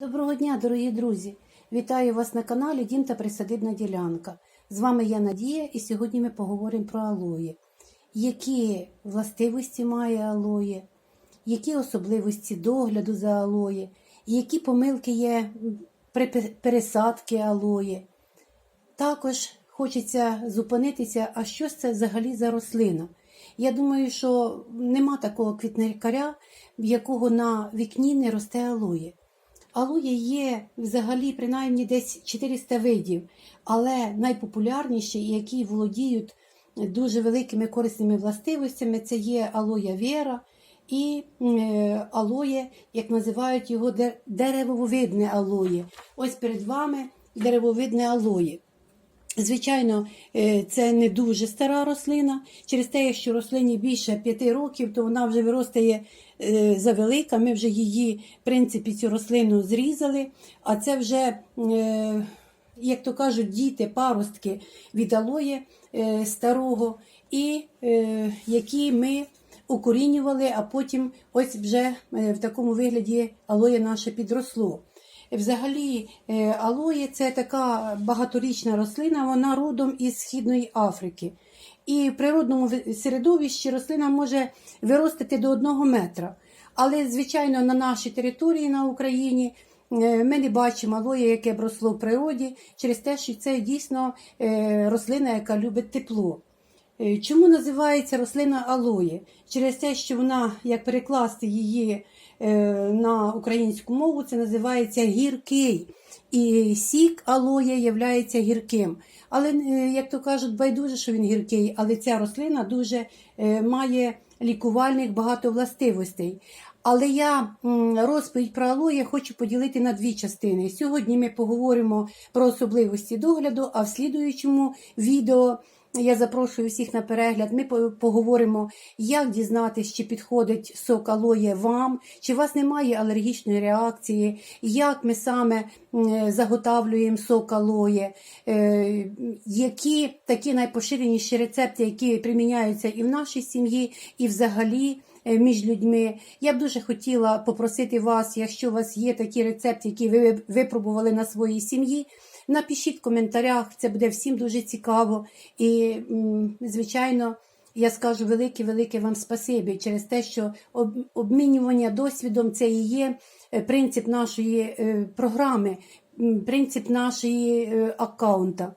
Доброго дня, дорогі друзі! Вітаю вас на каналі Дім та Присадибна ділянка. З вами я Надія, і сьогодні ми поговоримо про алої. Які властивості має алоє, які особливості догляду за алоє, які помилки є при пе- пересадці алоє. Також хочеться зупинитися, а що це взагалі за рослина? Я думаю, що нема такого квітникаря, в якого на вікні не росте алоє. Алоє є взагалі принаймні десь 400 видів, але найпопулярніші, які володіють дуже великими корисними властивостями, це є алоя вера і е, алоє, як називають його, де- деревовидне алоє. Ось перед вами деревовидне алоє. Звичайно, е, це не дуже стара рослина. Через те, якщо рослині більше 5 років, то вона вже виростає е, завелика. Ми вже її, в принципі, цю рослину зрізали. А це вже, е, як то кажуть, діти, паростки від алоє е, старого, і які ми укорінювали, а потім ось вже в такому вигляді алоє наше підросло. Взагалі, е, алоє це така багаторічна рослина, вона родом із Східної Африки. І в природному середовищі рослина може виростити до одного метра. Але, звичайно, на нашій території на Україні е, ми не бачимо алоє, яке б росло в природі, через те, що це дійсно е, рослина, яка любить тепло. Чому називається рослина алоє? Через те, що вона, як перекласти її на українську мову, це називається гіркий. І сік алоє являється гірким. Але, е, як то кажуть, байдуже, що він гіркий, але ця рослина дуже е, має лікувальних багато властивостей. Але я розповідь про алоє хочу поділити на дві частини. Сьогодні ми поговоримо про особливості догляду, а в слідуючому відео я запрошую всіх на перегляд. Ми поговоримо, як дізнатися, чи підходить сок алоє вам, чи у вас немає алергічної реакції, як ми саме заготавлюємо сок алоє, е, які такі найпоширеніші рецепти, які приміняються і в нашій сім'ї, і взагалі. е, Між людьми я б дуже хотіла попросити вас, якщо у вас є такі рецепти, які ви випробували на своїй сім'ї, Напишіть в коментарях, це буде всім дуже цікаво. І, звичайно, я скажу велике-велике вам спасибі через те, що обмінювання досвідом це і є е, принцип нашої е, програми, принцип нашої е, аккаунта.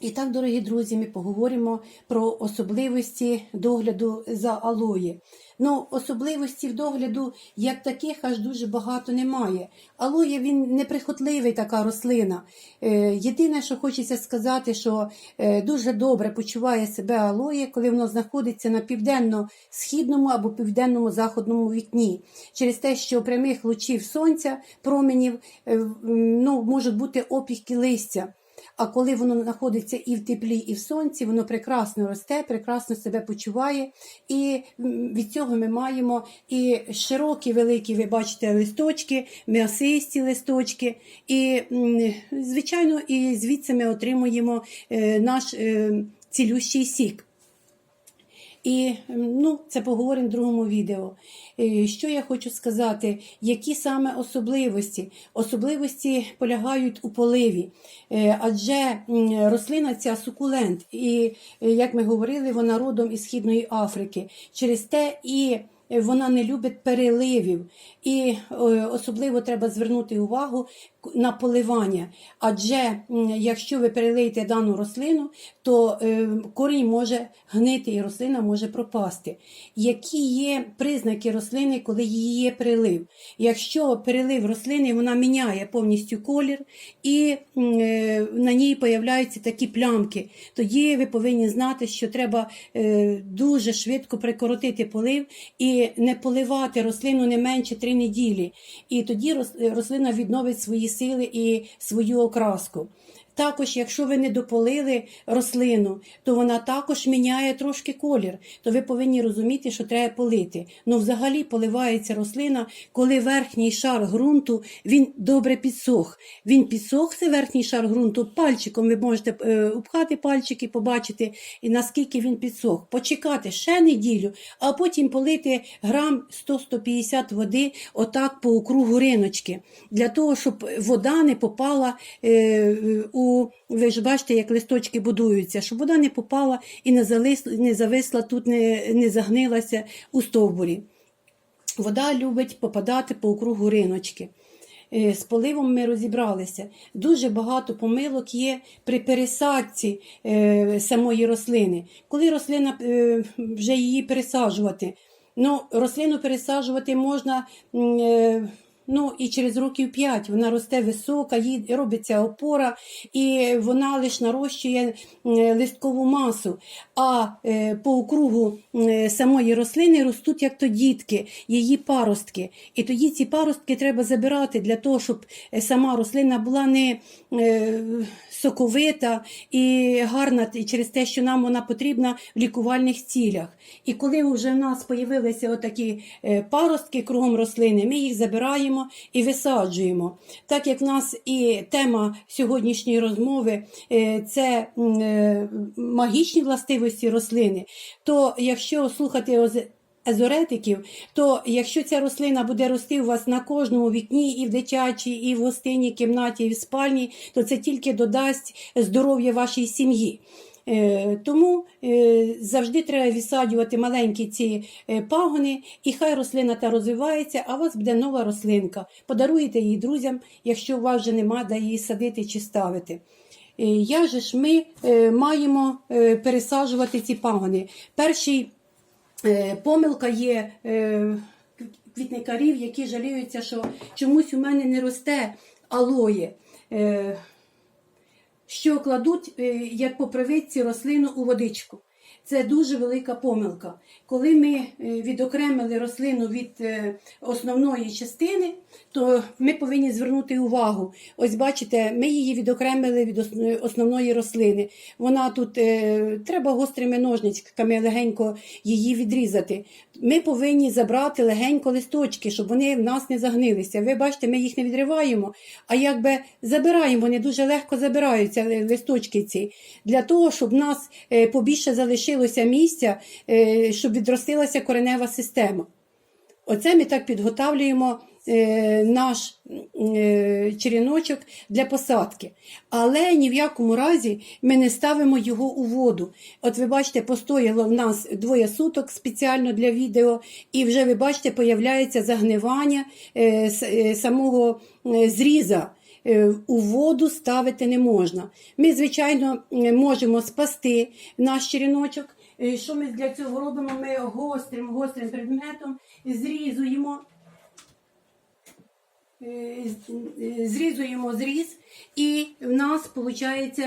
І так, дорогі друзі, ми поговоримо про особливості догляду за алої. Ну, особливостей догляду як таких аж дуже багато немає. Алоє він неприхотливий така рослина. Е, єдине, що хочеться сказати, що е, дуже добре почуває себе алоє, коли воно знаходиться на південно-східному або південному заходному вікні. Через те, що прямих лучів сонця, променів е, ну, можуть бути опіки листя. А коли воно знаходиться і в теплі, і в сонці, воно прекрасно росте, прекрасно себе почуває. І від цього ми маємо і широкі, великі, ви бачите, листочки, м'ясисті листочки. І, звичайно, і звідси ми отримуємо е, наш е, цілющий сік. І ну, це поговоримо в другому відео. Е, Що я хочу сказати, які саме особливості? Особливості полягають у поливі, Е, адже рослина ця сукулент, і е, як ми говорили, вона родом із Східної Африки. Через те і вона не любить переливів, і е, особливо треба звернути увагу на поливання. Адже якщо ви перелиєте дану рослину, то е, корінь може гнити і рослина може пропасти. Які є признаки рослини, коли її є перелив? Якщо перелив рослини, вона міняє повністю колір і е, на ній появляються такі плямки, тоді ви повинні знати, що треба е, дуже швидко прикоротити полив і не поливати рослину не менше 3 неділі. І тоді рос- рослина відновить свої сили і свою окраску. Також, якщо ви не дополили рослину, то вона також міняє трошки колір. То ви повинні розуміти, що треба полити. Ну, взагалі поливається рослина, коли верхній шар ґрунту він добре підсох. Він підсох, це верхній шар ґрунту. Пальчиком ви можете е, упхати пальчики, побачити, і наскільки він підсох. Почекати ще неділю, а потім полити грам 100-150 води отак по округу риночки. Для того, щоб вода не попала е, Ви ж бачите, як листочки будуються, щоб вода не попала і не, залис, не зависла тут, не, не загнилася у стовбурі. Вода любить попадати по округу риночки. Е, З поливом ми розібралися. Дуже багато помилок є при пересадці е, самої рослини. Коли рослина е, вже її пересаджувати, ну, рослину пересаджувати можна. Ну і через років 5 вона росте висока, їй робиться опора, і вона лише нарощує листкову масу. А е, по округу е, самої рослини ростуть як то дітки, її паростки. І тоді ці паростки треба забирати для того, щоб е, сама рослина була не соковита і гарна і через те, що нам вона потрібна в лікувальних цілях. І коли вже в нас з'явилися отакі паростки кругом рослини, ми їх забираємо і висаджуємо. Так як в нас і тема сьогоднішньої розмови е, це е, магічні властивості рослини, то якщо слухати езоретиків, то якщо ця рослина буде рости у вас на кожному вікні, і в дитячій, і в гостинній кімнаті, і в спальні, то це тільки додасть здоров'я вашій сім'ї. Е, Тому е, завжди треба відсаджувати маленькі ці е, пагони, і хай рослина та розвивається, а у вас буде нова рослинка. Подаруєте її друзям, якщо у вас вже нема де її садити чи ставити. Як же ж ми маємо пересаджувати ці пагони? Перший Е, помилка є квітникарів, які жаліються, що чомусь у мене не росте алоє. Що кладуть, е, як по привичці, рослину у водичку. Це дуже велика помилка. Коли ми е, відокремили рослину від е, основної частини, то ми повинні звернути увагу. Ось бачите, ми її відокремили від основної рослини. Вона тут е, треба гострими ножничками легенько її відрізати. Ми повинні забрати легенько листочки, щоб вони в нас не загнилися. Ви бачите, ми їх не відриваємо, а якби забираємо, вони дуже легко забираються е, листочки ці, для того, щоб нас е, побільше залишилося місця, е, щоб відростилася коренева система. Оце ми так підготавлюємо е, наш е, череночок для посадки. Але ні в якому разі ми не ставимо його у воду. От ви бачите, постояло в нас двоє суток спеціально для відео, і вже ви бачите, появляється загнивання самого зріза. Е, У воду ставити не можна. Ми, звичайно, е, можемо спасти наш череночок. Е, Що ми для цього робимо? Ми гострим, гострим предметом зрізуємо, зрізуємо зріз, і в нас виходить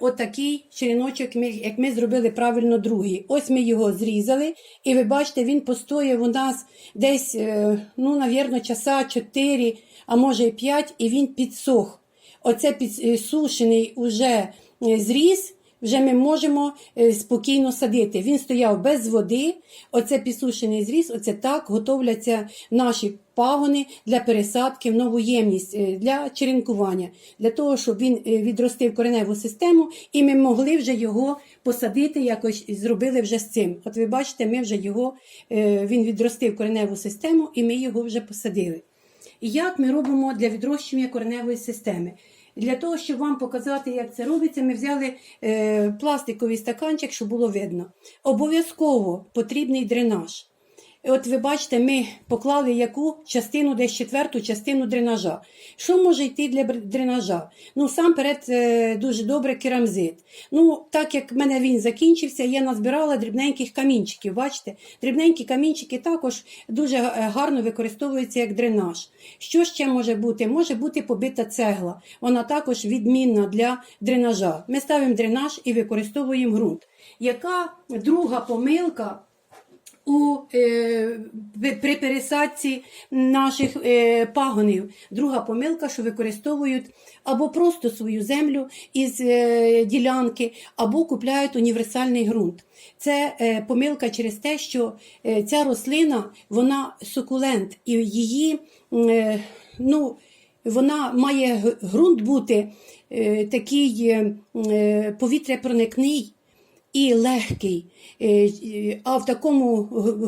отакий череночок, ми- як ми зробили правильно другий. Ось ми його зрізали, і ви бачите, він постояв у нас десь, е, ну, навірно, часа 4, а може і 5, і він підсох. Оце підсушений уже е, зріз, вже ми можемо е, спокійно садити. Він стояв без води. Оце підсушений зріз, оце так готовляться наші пагони для пересадки в нову ємність е, для черенкування, для того, щоб він е, відростив кореневу систему, і ми могли вже його посадити, якось зробили вже з цим. От ви бачите, ми вже його він відростив кореневу систему, і ми його вже посадили. Як ми робимо для відрощення кореневої системи? Для того, щоб вам показати, як це робиться, ми взяли е, пластиковий стаканчик, щоб було видно. Обов'язково потрібний дренаж. І От ви бачите, ми поклали яку частину, десь четверту частину дренажа. Що може йти для дренажа? Ну, сам перед дуже добре керамзит. Ну, так як в мене він закінчився, я назбирала дрібненьких камінчиків. Бачите, дрібненькі камінчики також дуже е, гарно використовуються як дренаж. Що ще може бути? Може бути побита цегла. Вона також відмінна для дренажа. Ми ставимо дренаж і використовуємо ґрунт. Яка друга помилка? У, е, при- пересадці наших е, пагонів. Друга помилка, що використовують або просто свою землю із е, ділянки, або купляють універсальний ґрунт. Це е, помилка через те, що е, ця рослина вона сукулент, і її е, ну, вона має ґрунт бути е, такий е, е, повітряпроникний і легкий. Е, А в такому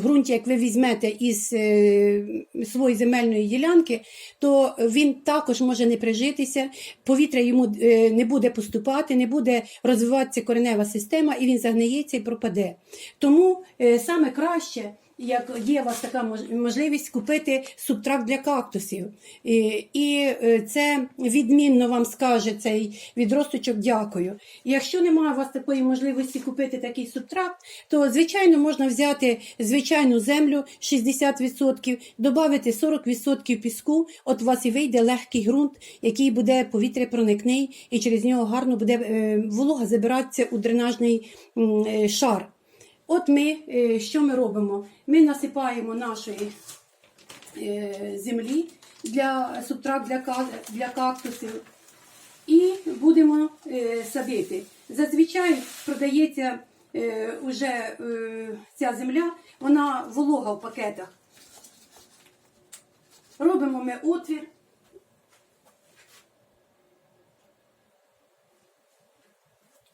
ґрунті, як ви візьмете із е, своєї земельної ділянки, то він також може не прижитися, повітря йому е, не буде поступати, не буде розвиватися коренева система, і він загниється і пропаде. Тому саме краще. Як є у вас така мож- можливість купити субтракт для кактусів, і, е, це відмінно вам скаже цей відросточок дякую. Якщо немає у вас такої можливості купити такий субтракт, то звичайно можна взяти звичайну землю 60%, додати 40% піску, от у вас і вийде легкий ґрунт, який буде повітряпроникний, і через нього гарно буде е, волога забиратися у дренажний е, шар. От ми, е, що ми робимо? Ми насипаємо нашої е, землі для субтракт для, кактусів і будемо е, садити. Зазвичай продається е, уже е, ця земля, вона волога в пакетах. Робимо ми отвір.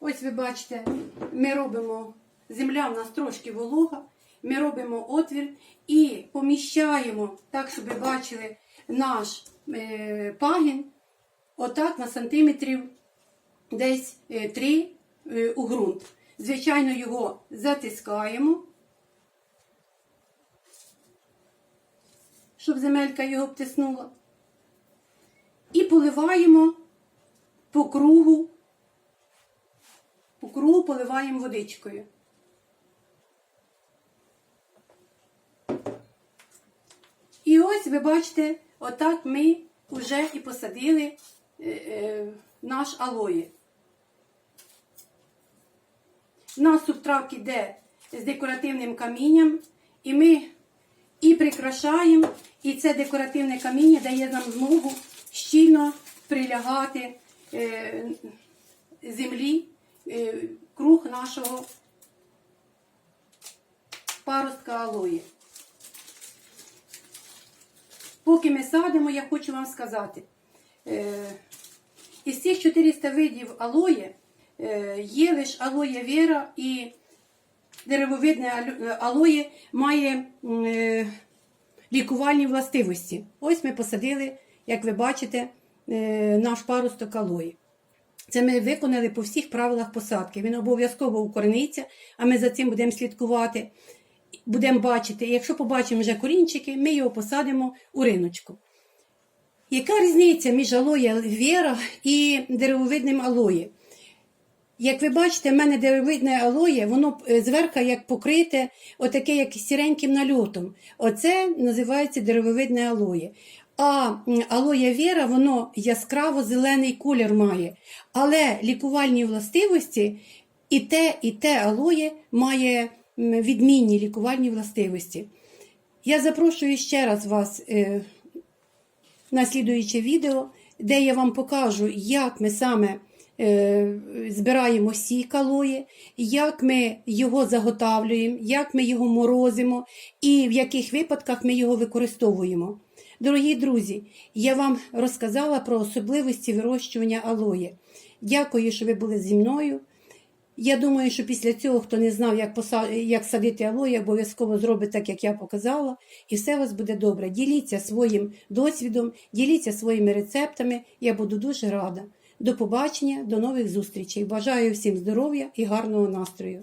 Ось ви бачите, ми робимо, земля в нас трошки волога, ми робимо отвір і поміщаємо, так, щоб ви бачили наш е, пагін, отак на сантиметрів десь 3 у ґрунт. Звичайно, його затискаємо, щоб земелька його обтиснула. І поливаємо по кругу по кругу поливаємо водичкою. Ось ви бачите, отак ми вже і посадили е, е, наш алоє. У нас субтрак іде з декоративним камінням, і ми і прикрашаємо, і це декоративне каміння дає нам змогу щільно прилягати е, землі круг нашого паростка алої. Поки ми садимо, я хочу вам сказати, е, із цих 400 видів алої е, є лише алоє вера і деревовидне алоє має е, лікувальні властивості. Ось ми посадили, як ви бачите, е, наш паросток алої. Це ми виконали по всіх правилах посадки. Він обов'язково укорениться, а ми за цим будемо слідкувати, будемо бачити. Якщо побачимо вже корінчики, ми його посадимо у риночку. Яка різниця між алоє вера і деревовидним алоє? Як ви бачите, в мене деревидне алоє, воно е, зверху як покрите, отаке як сіреньким нальотом. Оце називається деревовидне алоє. А алоє вера, воно яскраво зелений колір має. Але лікувальні властивості і те, і те алоє має відмінні лікувальні властивості. Я запрошую ще раз вас е, на слідуюче відео, де я вам покажу, як ми саме е, збираємо сік алої, як ми його заготавлюємо, як ми його морозимо і в яких випадках ми його використовуємо. Дорогі друзі, я вам розказала про особливості вирощування алої. Дякую, що ви були зі мною. Я думаю, що після цього, хто не знав, як, поса... як садити алої, обов'язково зробить так, як я показала, і все у вас буде добре. Діліться своїм досвідом, діліться своїми рецептами. Я буду дуже рада. До побачення, до нових зустрічей. Бажаю всім здоров'я і гарного настрою.